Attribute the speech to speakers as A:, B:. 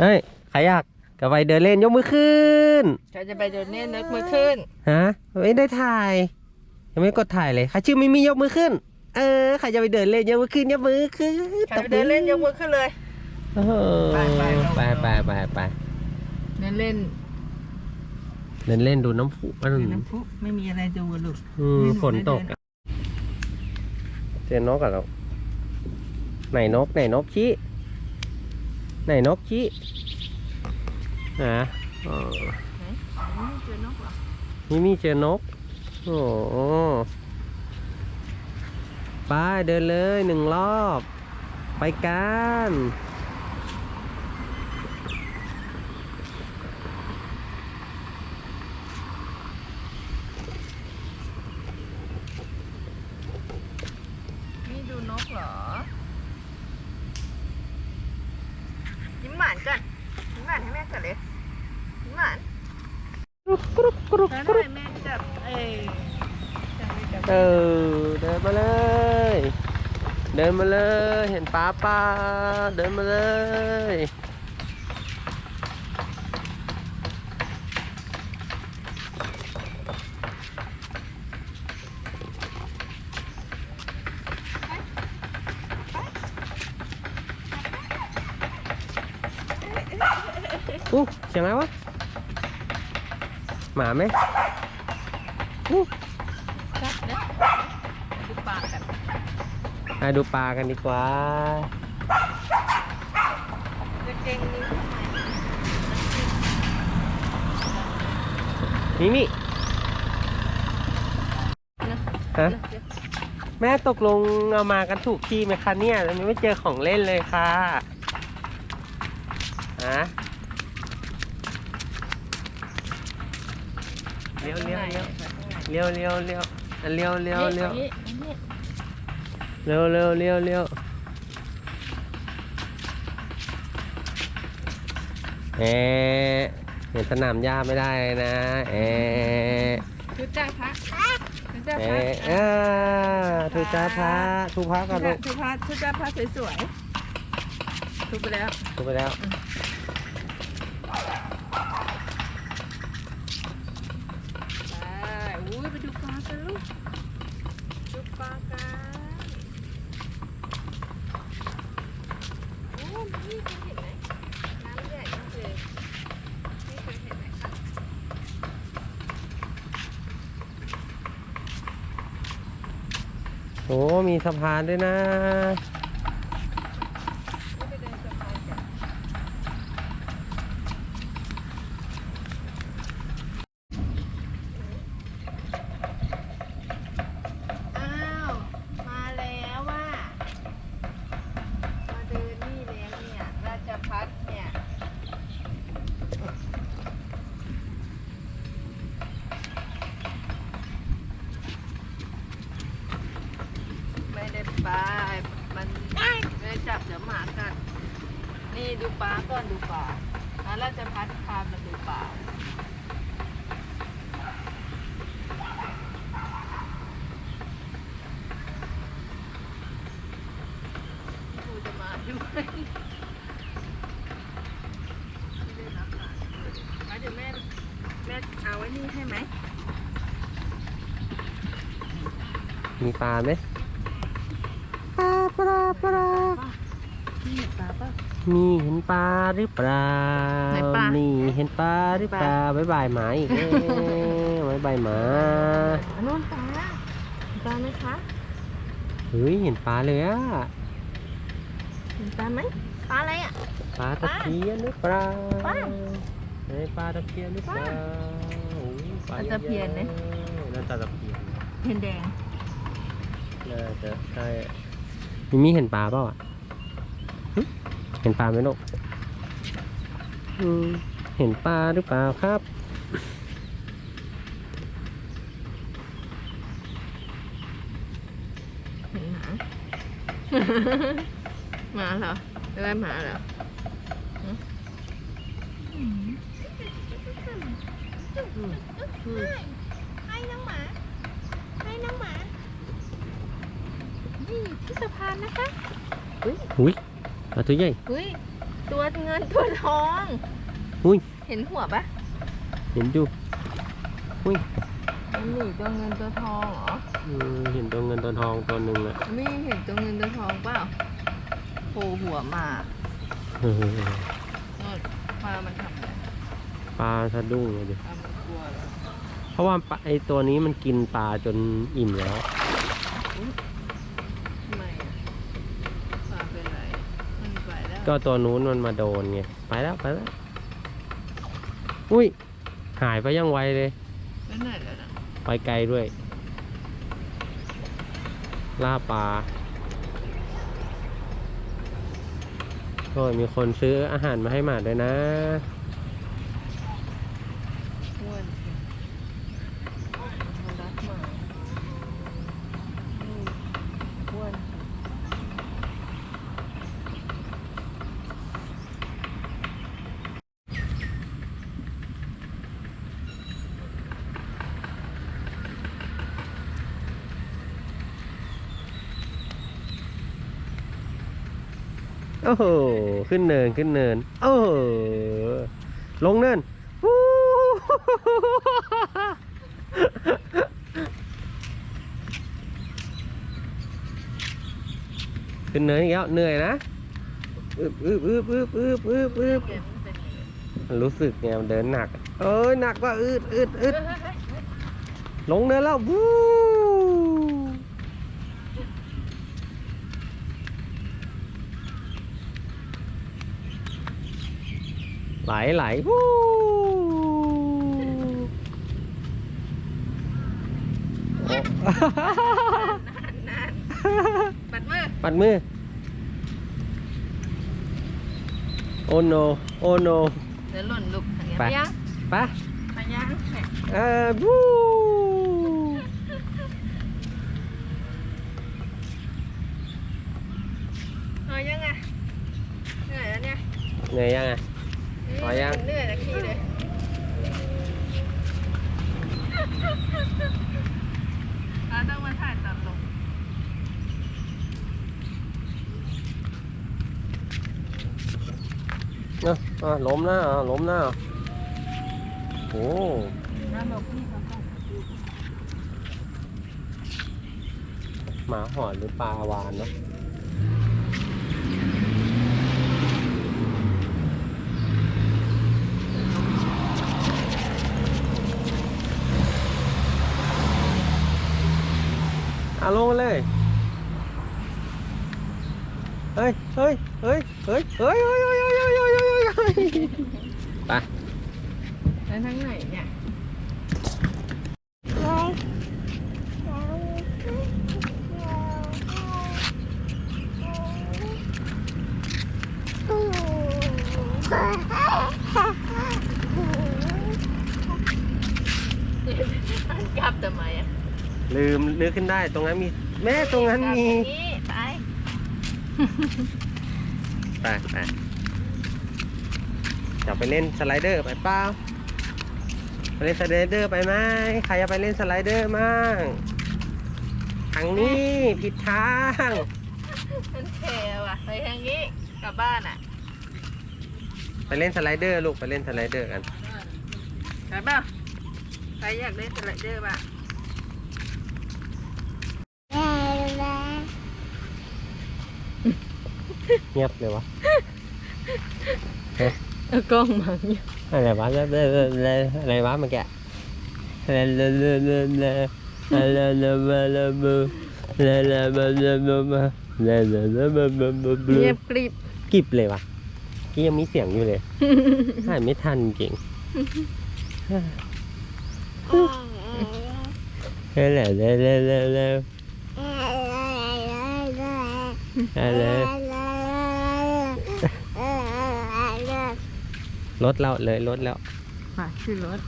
A: เฮ้ยใครอยากกลับไปเดินเล่นยกมือขึ้น
B: เราจะไปเดินเล่นนึกมือขึ้น
A: ฮะไม่ได้ถ่ายยังไม่กดถ่ายเลยใครชื่อมิมี่ยกมือขึ้น เออใครจะไปเดินเล่นยกมือขึ้นยกมือขึ้น
B: ใครไปเดินเล่นยกมือขึ้นเลย
A: โอ้โห
B: ไปไปลง
A: ไปไปไปไป
B: เดินเล่น
A: เดินเล่นดูน้ำพุมัน
B: น้ำพุไม่มีอะไรดูลูก
A: อืม
B: ไม่หนู
A: ฝนตก
B: ได้เดิน
A: เจอนกอะเราไหนนกไหนนกชี้ ไหนนกชี้นะอ๋อ
B: ไม่เจอนกหรอ
A: นี่มีเจอนก โอ้โหไปเดินเลยหนึ่งรอบ ไปกัน
B: นี่ดูนกเหรอ ยิ้มหวานก่อนยิ้มหวานให้แม่ก่อนเลยยิ้มหวาน
A: กรุบกรุบ
B: แล้ว
A: กรุ
B: ทำ
A: บ
B: ไมแม่จับเอ้ยจับไม่จับ
A: เออเดินมาเลย เดินมาเลย เห็นป้าป้าเดินมาเลยอู้เสียงอะไรวะ หมาไหมอู้
B: จับนะดูปากกัน
A: มาดูปลากันดีกว่า
B: จะเก่งนี้ทำไม
A: นี่นี่ฮะแม่ตกลงเอามากันถูกที่ไหมคะเนี่ยยังไม่เจอของเล่นเลยค่ะฮะ เลี้ยวเลี้ยวเลี้ยวเลี้ยวเลี้ยวเลี้ยวเร็วเร็วเร็วเร็วเอ๊เห็นสนามหญ้าไม่ได้นะเอ๊
B: ทุจ้าพระทุจ้าพระ
A: เอ๊ทุจ้าพระทุพระกันลูก
B: ทุพระทุจ้าพระสวยๆทุบไปแล้ว
A: ทุบไปแล้ว
B: ไปดูปลากันลูกดูปลากันโอ้นี่เคยเห็นไหมน้ำใหญ่มากเลยนี่เคยเห็นไหมคะ
A: โอ้มีสะพานด้วยนะ
B: นี่ไปเดินสะพานกันอ้าว มาแล้วว่า มาเดินนี่แล้วเนี่ย ราชพัฒน์เนี่ย ไม่ได้ปลามันไม่ได้จับเดี๋ยวหมากัด นี่ดู ดูปลาแล้วเราชพัฒน์พามาดูปลาครูจะมาด้วยไม่ได้รับปลาแล้วเดี๋ยวแม่แม่เอาไว้นี่ให้ไหม
A: มีปลาไหมปลาปลาปลา
B: นี่ปลาปะ
A: มีเห็นปลาหรือเปล่า
B: ไหนปลา
A: นี่เห็นปลาหรือเปล่าบายบายหมาอีกเอ้ยบายบายหมา
B: อันนู้นปลาปลาไหมคะ
A: เฮ้ยเห็นปลาเลยอะ
B: เห็นปลาไหมปลาอะไรอะ
A: ปลาตะเพียนหรือเปล่า
B: ปลา
A: ไหนปลาตะเพียนหรือเปล่าโอ้ยปลา
B: ปลาตะเพียนเนี่ย
A: น่าจะตะเพียน
B: เห็นแดง
A: น่าจะใช่มิมี่เห็นปลาเปล่าอะหึ เห็นปลาไหมลูกอืมเห็นปลาหรือเปล่าครับ
B: เห็นหมาหมาเหรอเรียกว่าหมาเหรอหึอืมอืม
C: ให้น้องหมา ให้น้องหมา
B: นี่ที่สะพานนะคะ
A: อุ้ย ปลาตัวใหญ่
B: เฮ้ยตัวเงินตัวทอง
A: อุ้ย
B: เห็นหัวปะ
A: เห็นดูอุ้ย
B: มันหนีตัวเงินตัวทองเหรอ
A: อืมเห็นตัวเงินตัวทองตัวหนึ่งอะ
B: ไม่เห็นตัวเงินตัวทองเปล่าโผล่หัวมา
A: เออ
B: โน่นปลามันทำอะไร
A: ปลาสะดุ้งเลยดิ
B: ปลามันกลัวเหรอ
A: เพราะว่าปลาไอตัวนี้มันกินปลาจนอิ่มแล้ว
B: ทำไมอะปลาเป็นไร มันไปแล้ว
A: ก็ตัวนู้นมันมาโดนไงไปแล้วไปแล้ว อุ้ย หายไปยังไวเลย
B: ไปไหนแล้วนะ
A: ไปไกลด้วย ล่าปลาโอ้ยมีคนซื้ออาหารมาให้หมาด้วยนะ
B: อ้วนสิมันรักหมาอืมอ้วนสิ
A: โอ้โห ขึ้นเนินขึ้นเนิน โอ้โห ลงเนินขึ้นเนินอีกแล้วเหนื่อยนะอึบอึบอึบอึบอึบอึบอึบรู้สึกไงมันเดินหนัก เอ้ยหนักว่าอึดอึดอึดลงเนินแล้ววู้ ไหลไหลวู้โอ้
B: นานปัดมือ
A: ปัดมือ โอโน โอโน
B: เดี๋ยวหล่นลุกอย่างเงี้ย
A: ไป
B: ไปยัง
A: ไป
B: ไปยังแหม่
A: เออวู้
B: เอายังไงเหนื่อยแล้วเนี่ย
A: เหนื่อยยังไง พอยัง
B: เหนื่อยแล้วขี้เลยเราต้องมาถ่ายตอนลง
A: เนาะอะล้มหนะอะล้มหนะโอ้หมาหอนหรือปลาวานเนาะ เอาลงมาเลย เฮ้ย เฮ้ย เฮ้ย เฮ้ย เฮ้ยเฮ้ยเฮ้ยเฮ้ยเฮ้ยเฮ้ยไป
B: แล้วทั้งไหนเนี่ย ลืม
A: นึกขึ้นได้ตรงนั้นมี แม่ตรงนั้นมี
B: กลับอย่างนี้ไป
A: ไปไปจะไปเล่นสไลเดอร์ไปเปล่าไปเล่นสไลเดอร์ไปไหมใครจะไปเล่นสไลเดอร์มั่งทางนี้ผิดทาง
B: มันเทว่ะไปทางนี้กลับบ้านอะ
A: ไปเล่นสไลเดอร์ลูกไปเล่นสไลเดอร์กัน
B: ไปเปล่าใครอยากเล่นสไลเดอร์บ้าง
A: เงียบเลยวะ
B: เอากล้องมาเนี่ย
A: อะไรวะอะไรอะไรอะไรวะเมื่อกี้อะไรอะไรอะไรอะไรอะไรอะไรอะไรอะไรอะไรอะไร
B: เงียบกริบ
A: กิบเลยวะกี้ยังมีเสียงอยู่เลยหายไม่ทันเก่งเร็วเร็วเร็วเร็วเร็วเร็วอะไรรถเราเลยรถแล้ว
B: ค่ะชื่อรถ